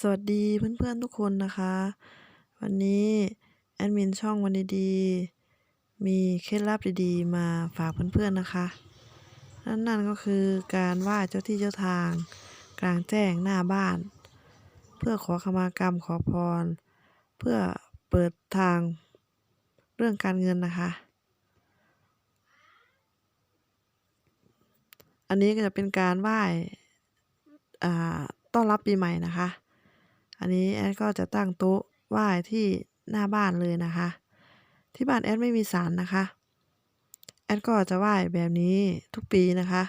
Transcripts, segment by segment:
สวัสดีเพื่อนๆทุกคนนะคะ วันนี้แอดมินช่องวันดีๆ มีเคล็ดลับดีๆ มาฝากเพื่อนๆนะคะนั่นนั่นก็คือการไหว้เจ้าที่เจ้าทาง กลางแจ้งหน้าบ้าน เพื่อขอขมากรรมขอพร เพื่อเปิดทางเรื่องการเงินนะคะ อันนี้ก็จะเป็นการไหว้อ่าต้อนรับปีใหม่นะคะ อันนี้แอดก็จะตั้งโต๊ะไหว้ที่หน้าบ้านเลยนะคะ ที่บ้านแอดไม่มีศาลนะคะ แอดก็จะไหว้แบบนี้ทุกปีนะคะ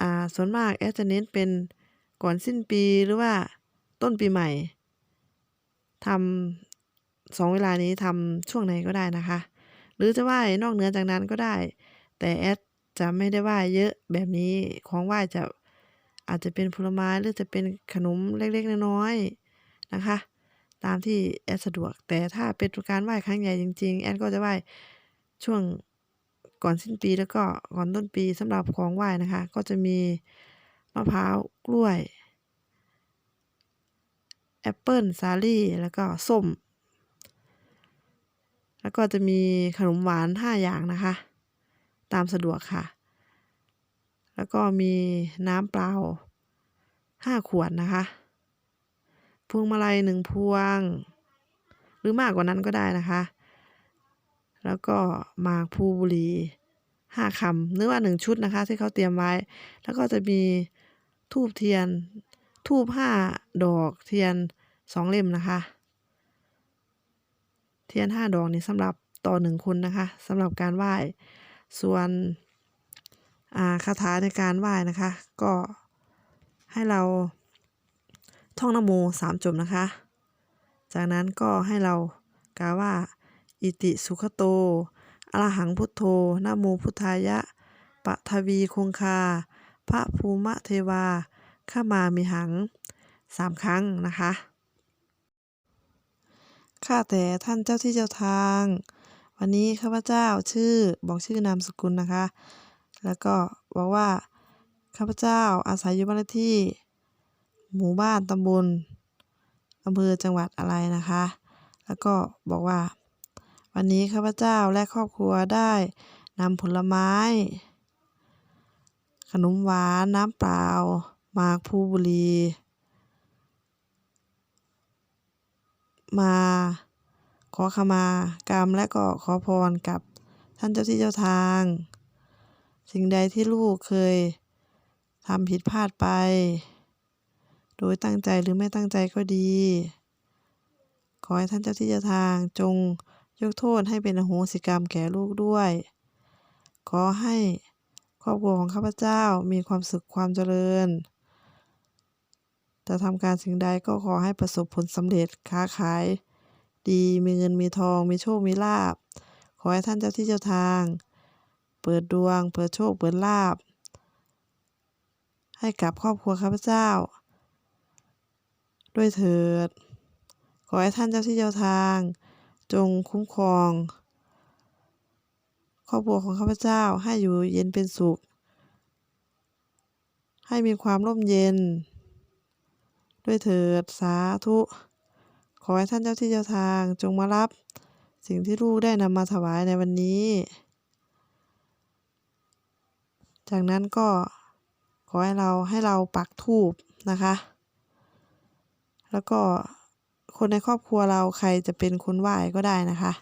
อ่าส่วนมากแอดจะเน้นเป็นก่อนสิ้นปีหรือว่าต้นปีใหม่ทำสองเวลานี้ทำช่วงไหนก็ได้นะคะ หรือจะไหว้นอกเหนือจากนั้นก็ได้ แต่แอดจะไม่ได้ไหว้เยอะแบบนี้ของไหว้จะ อาจจะเป็นผลไม้หรือจะเป็นขนมเล็กๆน้อยๆนะคะ ตามที่แอดสะดวก แต่ถ้าเป็นการไหว้ครั้งใหญ่จริง ๆ แอดก็จะไหว้ช่วงก่อนสิ้นปีแล้วก็ก่อนต้นปีสำหรับของไหว้นะคะ ก็จะมีมะพร้าวกล้วยแอปเปิลสาลี่แล้วก็ส้ม แล้วก็จะมีขนมหวานห้าอย่างนะคะ ตามสะดวกค่ะ แล้วก็มีน้ำเปล่าห้าขวดนะคะ พวงมาลัยหนึ่งพวง หรือมากกว่านั้นก็ได้นะคะ แล้วก็หมากพลูบุหรี่ห้าคำหรือว่าหนึ่งชุดนะคะ ที่เขาเตรียมไว้ แล้วก็จะมีทูบเทียนทูบห้าดอกเทียนสองเล่มนะคะ เทียนห้าดอกนี่สำหรับต่อหนึ่งคนนะคะสำหรับการไหว้ส่วน คาถาในการไหว้นะคะ ก็ให้เราท่องนโมสามจบนะคะ จากนั้นก็ให้เรากล่าวว่า อิติสุขโตอะระหังพุทโธนโมพุทธายะปะทวีคงคา พระภูมะเทวาข้ามามิหังสามครั้งนะคะข้าแต่ท่านเจ้าที่เจ้าทาง วันนี้ข้าพเจ้าชื่อบอกชื่อนามสกุลนะคะ แล้วก็บอกว่าข้าพเจ้าอาศัยอยู่บ้านเลขที่ หมู่บ้านตำบลอำเภอจังหวัดอะไรนะคะ แล้วก็บอกว่า วันนี้ข้าพเจ้าและครอบครัวได้นำผลไม้ ขนมหวานน้ำเปล่าหมากพลูบุรีมาขอขมากรรมและก็ขอพรกับท่านเจ้าที่เจ้าทาง สิ่งใดที่ลูกเคยทำผิดพลาดไป โดยตั้งใจหรือไม่ตั้งใจก็ดี ขอให้ท่านเจ้าที่เจ้าทางจงยกโทษให้เป็นอโหสิกรรมแก่ลูกด้วย ขอให้ครอบครัวของข้าพเจ้ามีความสุขความเจริญ จะทำการสิ่งใดก็ขอให้ประสบผลสำเร็จค้าขาย ดีมีเงินมีทองมีโชคมีลาบ ขอให้ท่านเจ้าที่เจ้าทาง เปิดดวง เปิดโชค เปิดลาบ ให้กับครอบครัวข้าพเจ้า ด้วยเถิด ขอให้ท่านเจ้าที่เจ้าทาง จงคุ้มครอง ครอบครัวของข้าพเจ้าให้อยู่เย็นเป็นสุข ให้มีความร่มเย็น ด้วยเถิดสาธุ ขอให้ท่านเจ้าที่เจ้าทางจงมารับสิ่งที่ลูกได้นำมาถวายในวันนี้ จากนั้นก็ขอให้เราให้เราปักธูปนะคะ แล้วก็คนในครอบครัวเราใครจะเป็นคนไหว้ก็ได้นะคะ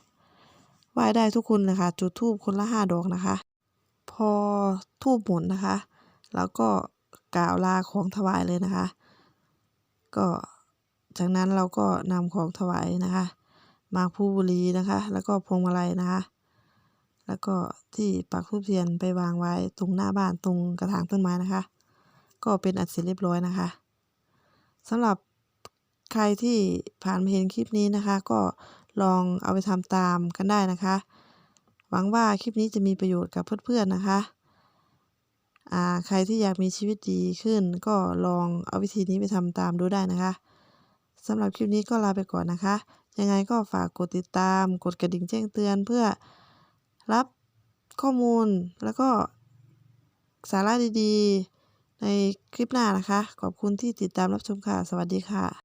ไหว้ได้ทุกคนเลยค่ะจุดธูปคนละห้าดอกนะคะ พอธูปหมดนะคะ แล้วก็กล่าวลาของถวายเลยนะคะ ก็จากนั้นเราก็นำของถวายนะคะ มากพลูบุรีนะคะ แล้วก็พวงมาลัยนะคะ แล้วก็ที่ปักธูปเทียนไปวางไว้ตรงหน้าบ้านตรงกระถางต้นไม้นะคะ ก็เป็นอันเสร็จเรียบร้อยนะคะสำหรับใครที่ผ่านมาเห็นคลิปนี้นะคะ ก็ลองเอาไปทำตามกันได้นะคะ หวังว่าคลิปนี้จะมีประโยชน์กับเพื่อนๆนะคะอ่าใครที่อยากมีชีวิตดีขึ้น ก็ลองเอาวิธีนี้ไปทำตามดูได้นะคะสำหรับคลิปนี้ก็ลาไปก่อนนะคะ ยังไงก็ฝากกดติดตาม กดกระดิ่งแจ้งเตือนเพื่อ รับข้อมูลแล้วก็สาระดีๆ ในคลิปหน้านะคะ ขอบคุณที่ติดตามรับชมค่ะ สวัสดีค่ะ